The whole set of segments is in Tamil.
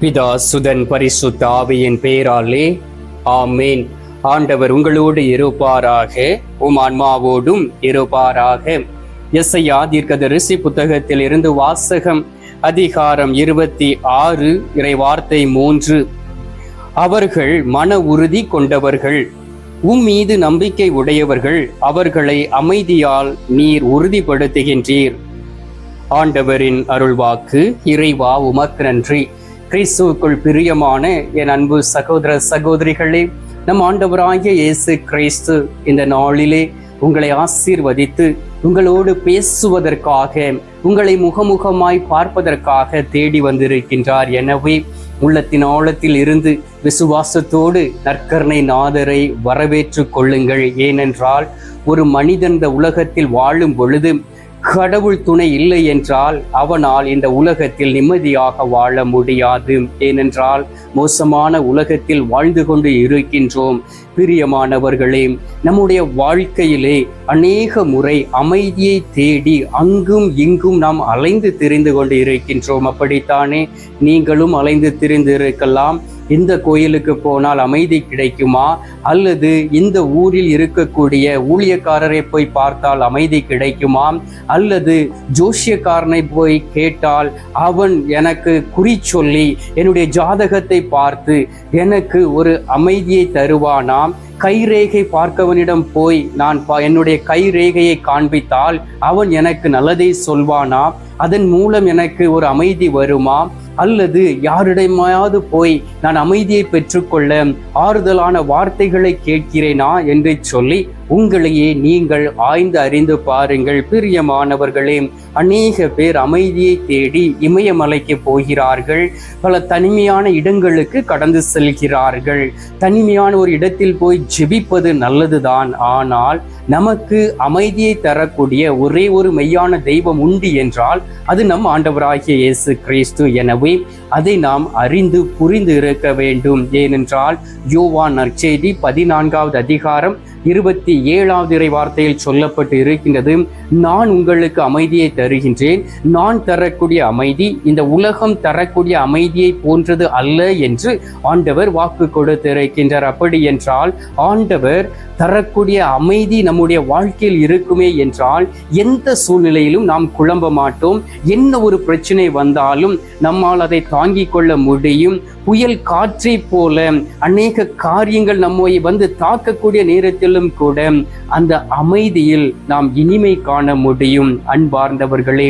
பிதா சுதன் பரிசுத்த ஆவியின் பேராலே ஆமேன். ஆண்டவர் உங்களோடு இருப்பாராக உம் ஆன்மாவோடும் இருப்பாராக. எஸ்ஐயா தீர்க்கதரிசி புத்தகத்தில் இருந்து வாசகம் அதிகாரம் இருபத்தி ஆறு இறை வார்த்தை மூன்று. அவர்கள் மன உறுதி கொண்டவர்கள் உம் மீது நம்பிக்கை உடையவர்கள் அவர்களை அமைதியால் நீர் உறுதிப்படுத்துகின்றீர். ஆண்டவரின் அருள்வாக்கு இறைவா உமக்கு நன்றி. கிறிஸ்துவுக்குள் பிரியமான என் அன்பு சகோதர சகோதரிகளே நம் ஆண்டவராகிய இயேசு கிறிஸ்து இந்த நாளிலே உங்களை ஆசீர்வதித்து உங்களோடு பேசுவதற்காக உங்களை முகமுகமாய் பார்ப்பதற்காக தேடி வந்திருக்கின்றார். எனவே உள்ளத்தின் ஆழத்தில் இருந்து விசுவாசத்தோடு நற்கர்ணை நாதரை வரவேற்று கொள்ளுங்கள். ஏனென்றால் ஒரு மனிதன் இந்த உலகத்தில் வாழும் பொழுது கடவுள் துணை இல்லை என்றால் அவனால் இந்த உலகத்தில் நிம்மதியாக வாழ முடியாது. ஏனென்றால் மோசமான உலகத்தில் வாழ்ந்து கொண்டு இருக்கின்றோம். பிரியமானவர்களே நம்முடைய வாழ்க்கையிலே அநேக முறை அமைதியை தேடி அங்கும் இங்கும் நாம் அலைந்து திரிந்து கொண்டு இருக்கின்றோம். அப்படித்தானே? நீங்களும் அலைந்து திரிந்து இருக்கலாம். இந்த கோயிலுக்கு போனால் அமைதி கிடைக்குமா? அல்லது இந்த ஊரில் இருக்கக்கூடிய ஊழியக்காரரை போய் பார்த்தால் அமைதி கிடைக்குமா? அல்லது ஜோஷியக்காரனை போய் கேட்டால் அவன் எனக்கு குறி சொல்லி என்னுடைய ஜாதகத்தை பார்த்து எனக்கு ஒரு அமைதியை தருவானாம் கைரேகை பார்க்கவனிடம் போய் நான் என்னுடைய கைரேகையை காண்பித்தால் அவன் எனக்கு நல்லதை சொல்வானா? அதன் மூலம் எனக்கு ஒரு அமைதி வருமா? அல்லது யாரிடமாவது போய் நான் அமைதியை பெற்றுக்கொள்ள ஆறுதலான வார்த்தைகளை கேட்கிறேனா என்று சொல்லி உங்களையே நீங்கள் ஆய்ந்து அறிந்து பாருங்கள் பிரியமானவர்களே. அநேக பேர் அமைதியை தேடி இமயமலைக்கு போகிறார்கள். பல தனிமையான இடங்களுக்கு கடந்து செல்கிறார்கள். தனிமையான ஒரு இடத்தில் போய் ஜெபிப்பது நல்லதுதான். ஆனால் நமக்கு அமைதியை தரக்கூடிய ஒரே ஒரு மெய்யான தெய்வம் உண்டு என்றால் அது நம் ஆண்டவராகிய இயேசு கிறிஸ்து. எனவே அதை நாம் அறிந்து புரிந்து இருக்க வேண்டும். ஏனென்றால் யோவான் நற்செய்தி பதினான்காவது அதிகாரம் இருபத்தி ஏழாவது இறை வார்த்தையில் சொல்லப்பட்டு இருக்கின்றது. நான் உங்களுக்கு அமைதியை தருகின்றேன். நான் தரக்கூடிய அமைதி இந்த உலகம் தரக்கூடிய அமைதியை போன்றது அல்ல என்று ஆண்டவர் வாக்கு கொடுத்திருக்கின்றார். அப்படி என்றால் ஆண்டவர் தரக்கூடிய அமைதி நம்முடைய வாழ்க்கையில் இருக்குமே என்றால் எந்த சூழ்நிலையிலும் நாம் குழம்ப மாட்டோம். என்ன ஒரு பிரச்சனை வந்தாலும் நம்மால் அதை தாங்கிக் கொள்ள முடியும். புயல் காற்றை போல அநேக காரியங்கள் நம்மை வந்து தாக்கக்கூடிய நேரத்திலும் கூட அந்த அமைதியில் நாம் இனிமை காண முடியும். அன்பார்ந்தவர்களே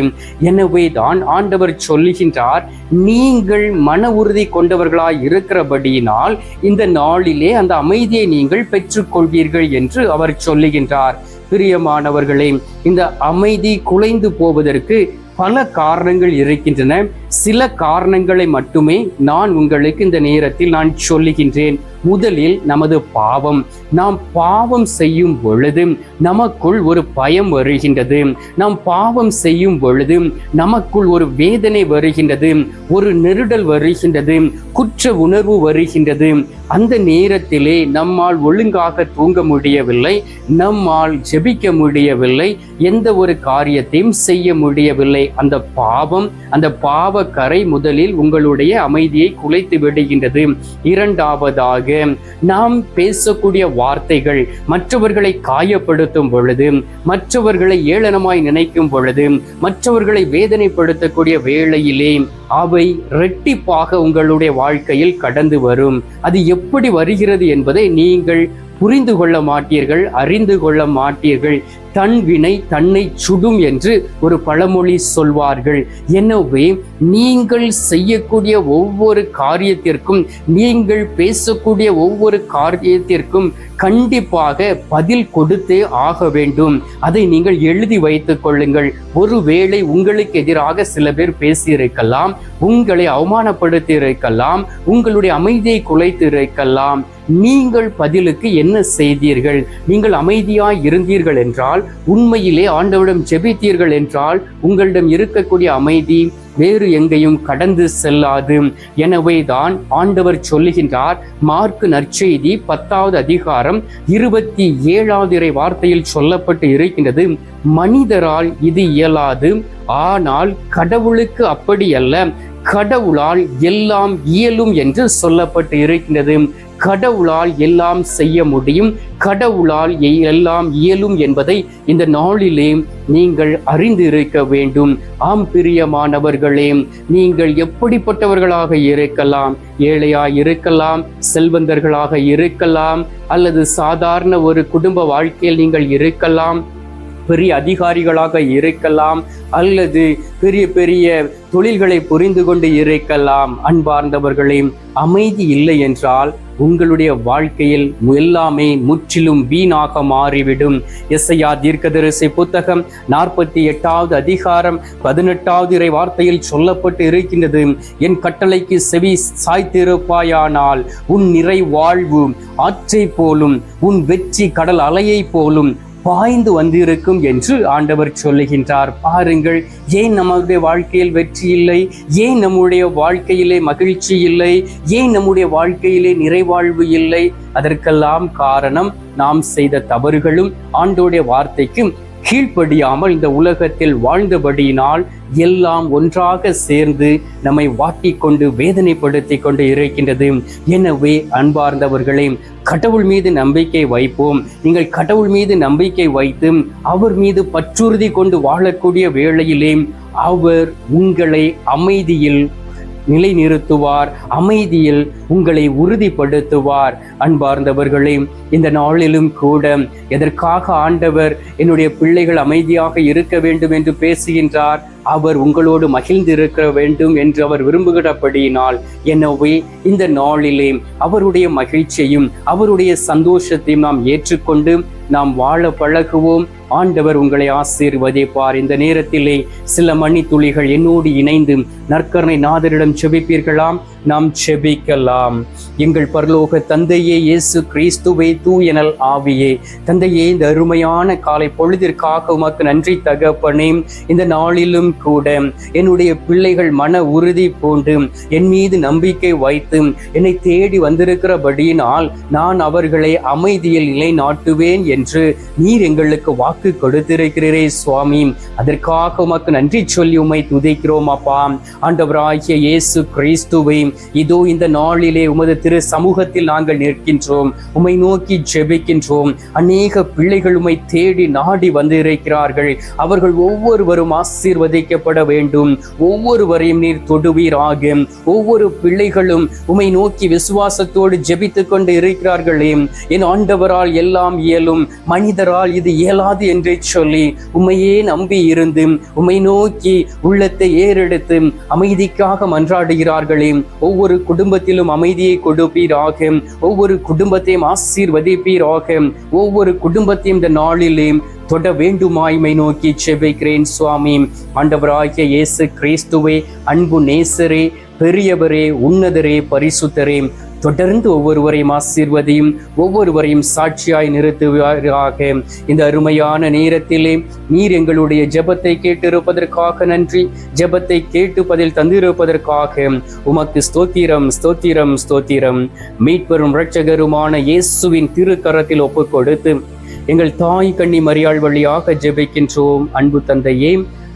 எனவே தான் ஆண்டவர் சொல்லுகின்றார் நீங்கள் மன உறுதி கொண்டவர்களாய் இருக்கிறபடியினால் இந்த நாளிலே அந்த அமைதியை நீங்கள் பெற்றுக்கொள்வீர்கள் என்று அவர் சொல்லுகின்றார். பிரியமானவர்களே இந்த அமைதி குலைந்து போவதற்கு பல காரணங்கள் இருக்கின்றன. சில காரணங்களை மட்டுமே நான் உங்களுக்கு இந்த நேரத்தில் நான் சொல்லுகின்றேன். முதலில் நமது பாவம். நாம் பாவம் செய்யும் பொழுது நமக்குள் ஒரு பயம் வருகின்றது. நாம் பாவம் செய்யும் பொழுது நமக்குள் ஒரு வேதனை வருகின்றது. ஒரு நெருடல் வருகின்றது. குற்ற உணர்வு வருகின்றது. அந்த நேரத்திலே நம்மால் ஒழுங்காக தூங்க முடியவில்லை. நம்மால் ஜெபிக்க முடியவில்லை. எந்த ஒரு காரியத்தையும் செய்ய முடியவில்லை. அந்த பாவம் அந்த பாவ கரை முதலில் உங்களுடைய அமைதியை குலைத்து விடுகின்றது. இரண்டாவதாக நாம் பேசக்கூடிய வார்த்தைகள் மற்றவர்களை காயப்படுத்தும் பொழுது மற்றவர்களை ஏளனமாய் நினைக்கும் பொழுது மற்றவர்களை வேதனைப்படுத்தக்கூடிய வேளையிலே அவை ரெட்டிப்பாக உங்களுடைய வாழ்க்கையில் கடந்து வரும். அது எப்படி வருகிறது என்பதை நீங்கள் புரிந்து கொள்ள மாட்டீர்கள் அறிந்து கொள்ள மாட்டீர்கள். தன் வினை தன்னை சுடும் என்று ஒரு பழமொழி சொல்வார்கள். எனவே நீங்கள் செய்யக்கூடிய ஒவ்வொரு காரியத்திற்கும் நீங்கள் பேசக்கூடிய ஒவ்வொரு காரியத்திற்கும் கண்டிப்பாக பதில் கொடுத்தே ஆக வேண்டும். அதை நீங்கள் எழுதி வைத்துக் கொள்ளுங்கள். ஒருவேளை உங்களுக்கு எதிராக சில பேர் பேசியிருக்கலாம் உங்களை அவமானப்படுத்தி இருக்கலாம் உங்களுடைய அமைதியை குலைத்து இருக்கலாம் நீங்கள் பதிலுக்கு என்ன செய்தீர்கள்? நீங்கள் அமைதியாய் இருந்தீர்கள் என்றால் உண்மையிலே ஆண்டவரிடம் ஜெபித்தீர்கள் என்றால் உங்களிடம் இருக்கக்கூடிய அமைதி வேறு எங்கேயும் கடந்து செல்லாது. எனவே தான் ஆண்டவர் சொல்லுகின்றார் மார்க்கு நற்செய்தி பத்தாவது அதிகாரம் இருபத்தி ஏழாவது இறை வார்த்தையில் சொல்லப்பட்டு இருக்கின்றது மனிதரால் இது இயலாது ஆனால் கடவுளுக்கு அப்படி அல்ல கடவுளால் எல்லாம் இயலும் என்று சொல்லப்பட்டு இருக்கின்றது. கடவுளால் எல்லாம் செய்ய முடியும். கடவுளால் எல்லாம் இயலும் என்பதை இந்த நாளிலே நீங்கள் அறிந்து இருக்க வேண்டும். ஆம் பிரியமானவர்களே நீங்கள் எப்படிப்பட்டவர்களாக இருக்கலாம்? ஏழையாய் இருக்கலாம் செல்வந்தர்களாக இருக்கலாம் அல்லது சாதாரண ஒரு குடும்ப வாழ்க்கையில் நீங்கள் இருக்கலாம்? பெரிய அதிகாரிகளாக இருக்கலாம் அல்லது பெரிய பெரிய தொழில்களை புரிந்து கொண்டு இருக்கலாம். அன்பார்ந்தவர்களே அமைதி இல்லை என்றால் உங்களுடைய வாழ்க்கையில் எல்லாமே முற்றிலும் வீணாக மாறிவிடும். எஸ்ஐயா தீர்க்கதரிசி புத்தகம் நாற்பத்தி எட்டாவது அதிகாரம் பதினெட்டாவது இறை வார்த்தையில் சொல்லப்பட்டு இருக்கின்றது. என் கட்டளைக்கு செவி சாய்த்திருப்பாயானால் உன் நிறை வாழ்வு ஆற்றை போலும் உன் வெற்றி கடல் அலையை போலும் பாய்ந்து வந்திருக்கும் என்று ஆண்டவர் சொல்லுகின்றார். பாருங்கள் ஏன் நம்முடைய வாழ்க்கையில் வெற்றி இல்லை? ஏன் நம்முடைய வாழ்க்கையிலே மகிழ்ச்சி இல்லை? ஏன் நம்முடைய வாழ்க்கையிலே நிறைவாழ்வு இல்லை? அதற்கெல்லாம் காரணம் நாம் செய்த தவறுகளும் ஆண்டோடைய வார்த்தைக்கும் கீழ்ப்படியாமல் இந்த உலகத்தில் வாழ்ந்தபடியினால் எல்லாம் ஒன்றாக சேர்ந்து நம்மை வாட்டிக்கொண்டு வேதனைப்படுத்தி கொண்டு இருக்கின்றது. எனவே அன்பார்ந்தவர்களே கடவுள் மீது நம்பிக்கை வைப்போம். நீங்கள் கடவுள் மீது நம்பிக்கை வைத்து அவர் மீது பற்றுறுதி கொண்டு வாழக்கூடிய வேளையிலே அவர் உங்களை அமைதியில் நிலைநிறுத்துவார். அமைதியில் உங்களை உறுதிப்படுத்துவார். அன்பார்ந்தவர்களே இந்த நாளிலும் கூட எதற்காக ஆண்டவர் என்னுடைய பிள்ளைகள் அமைதியாக இருக்க வேண்டும் என்று பேசுகின்றார்? அவர் உங்களோடு மகிழ்ந்திருக்க வேண்டும் என்று அவர் விரும்புகிறபடியினால் எனவே இந்த நாளிலே அவருடைய மகிழ்ச்சியையும் அவருடைய சந்தோஷத்தையும் நாம் ஏற்றுக்கொண்டு நாம் வாழ பழகுவோம். ஆண்டவர் உங்களை ஆசீர்வதிப்பார். இந்த நேரத்திலே சில மணி துளிகள் என்னோடு இணைந்து நற்கரணை நாதரிடம் செபிப்பீர்களாம்? நாம் செபிக்கலாம். எங்கள் பரலோக தந்தையே இயேசு கிறிஸ்துவே தூயனல் ஆவியே. தந்தையே இந்த அருமையான காலை பொழுதிற்காக உமக்கு நன்றி தகப்பனே. இந்த நாளிலும் கூட என்னுடைய பிள்ளைகள் மன உறுதி பூண்டு என் மீது நம்பிக்கை வைத்து என்னை தேடி வந்திருக்கிறபடியினால் நான் அவர்களை அமைதியில் நிலைநாட்டுவேன் என்று நீர் எங்களுக்கு வாக்கு வாக்கு கொடுத்திருக்கிறீரே சுவாமி. அதற்காக உமக்கு நன்றி சொல்லி உமை துதிக்கிறோம் அப்பா. ஆண்டவராகிய இயேசு கிறிஸ்துவை இதோ இந்த நாளிலே உமது திரு சமூகத்தில் நாங்கள் நிற்கின்றோம். உமை நோக்கி ஜெபிக்கின்றோம். அநேக பிள்ளைகள் உமை தேடி நாடி வந்திருக்கிறார்கள். அவர்கள் ஒவ்வொருவரும் ஆசீர்வதிக்கப்பட வேண்டும். ஒவ்வொருவரையும் நீர் தொடுவீராக. ஒவ்வொரு பிள்ளைகளும் உமை நோக்கி விசுவாசத்தோடு ஜெபித்துக் கொண்டு இருக்கிறார்களே. என் ஆண்டவரால் எல்லாம் இயலும். மனிதரால் இது இயலாது என்று சொல்லி உமையே நம்பி இருந்து உமை நோக்கி உள்ளத்தை ஏறெடுத்து அமைதிக்காக மன்றாடுகிறார்களே. ஒவ்வொரு குடும்பத்திலும் அமைதியை கொடுப்பீராக ஒவ்வொரு குடும்பத்தையும் ஆசீர்வதிப்பீராக ஒவ்வொரு குடும்பத்தையும் இந்த நாளிலே தொட வேண்டுமாய்மை நோக்கி செபிக்கிறேன் சுவாமி. ஆண்டவராகிய இயேசு கிறிஸ்துவே அன்பு நேசரே பெரியவரே உன்னதரே பரிசுத்தரே தொடர்ந்து ஒவ்வொருவரையும் ஆசீர்வதியும் ஒவ்வொருவரையும் சாட்சியாய் நிறுத்துவாராக. இந்த அருமையான நேரத்திலே நீர் எங்களுடைய ஜெபத்தை கேட்டிருப்பதற்காக நன்றி ஜெபத்தை கேட்டு பதில் தந்திருப்பதற்காக. உமக்கு ஸ்தோத்திரம் ஸ்தோத்திரம் ஸ்தோத்திரம். மீட்பெரும் இரட்சகருமான இயேசுவின் திருக்கரத்தில் ஒப்புக் கொடுத்து எங்கள் தாய் கண்ணி மரியாள் வழியாக ஜெபிக்கின்றோம். அன்பு தந்தையே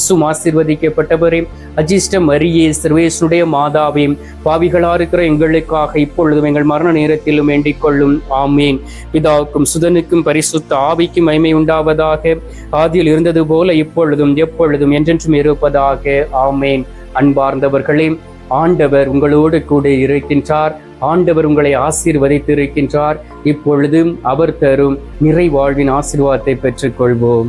இயேசும் ஆசீர்வதிக்கப்பட்டவரே. அஜிஷ்ட மரியே சர்வேசுடைய மாதாவே. பாவிகளா இருக்கிற எங்களுக்காக இப்பொழுதும் எங்கள் மரண நேரத்திலும் வேண்டிக் கொள்ளும். ஆமேன். பிதாவுக்கும் சுதனுக்கும் பரிசுத்த ஆவிக்கும் மைமை உண்டாவதாக. ஆதியில் இருந்தது போல இப்பொழுதும் எப்பொழுதும் என்றென்றும் இருப்பதாக. ஆமேன். அன்பார்ந்தவர்களே ஆண்டவர் உங்களோடு கூட இருக்கின்றார். ஆண்டவர் உங்களை ஆசீர்வதித்து இருக்கின்றார் இப்பொழுதும் அவர் தரும் நிறைவாழ்வின் ஆசீர்வாதத்தை பெற்றுக்கொள்வோம்.